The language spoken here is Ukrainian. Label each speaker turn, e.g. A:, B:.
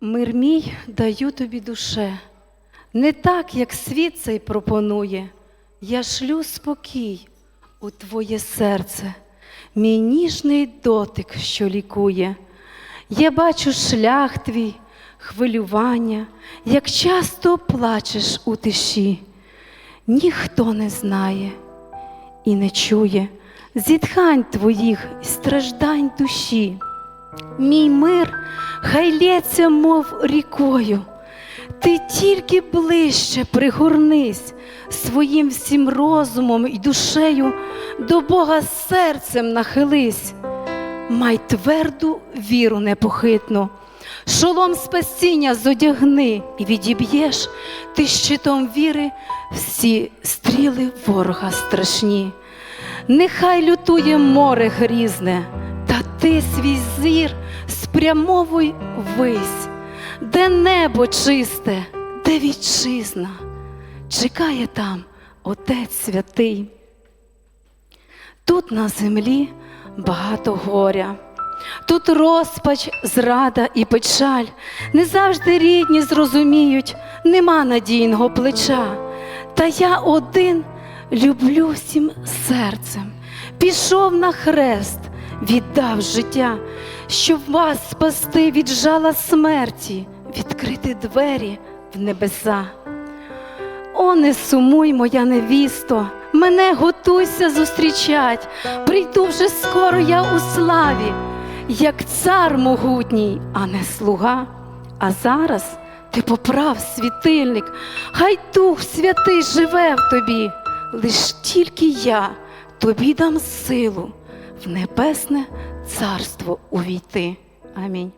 A: Мир мій даю тобі душе, не так, як світ цей пропонує. Я шлю спокій у твоє серце, мій ніжний дотик, що лікує. Я бачу шлях твій, хвилювання, як часто плачеш у тиші. Ніхто не знає і не чує зітхань твоїх і страждань душі. Мій мир хай лється, мов рікою. Ти тільки ближче пригорнись своїм всім розумом і душею. До Бога серцем нахились, май тверду віру непохитну, шолом спасіння зодягни і відіб'єш. Ти щитом віри всі стріли ворога страшні. Нехай лютує море грізне, ти свій зір спрямовуй ввись, де небо чисте, де вітчизна, чекає там Отець святий. Тут на землі багато горя, тут розпач, зрада і печаль. Не завжди рідні зрозуміють, нема надійного плеча. Та я один люблю всім серцем, пішов на хрест, віддав життя, щоб вас спасти від жала смерті, відкрити двері в небеса. О, не сумуй, моя невісто, мене готуйся зустрічать. Прийду вже скоро я у славі, як цар могутній, а не слуга. А зараз ти поправ світильник, хай Дух Святий живе в тобі, лиш тільки я тобі дам силу в небесне царство увійти. Амінь.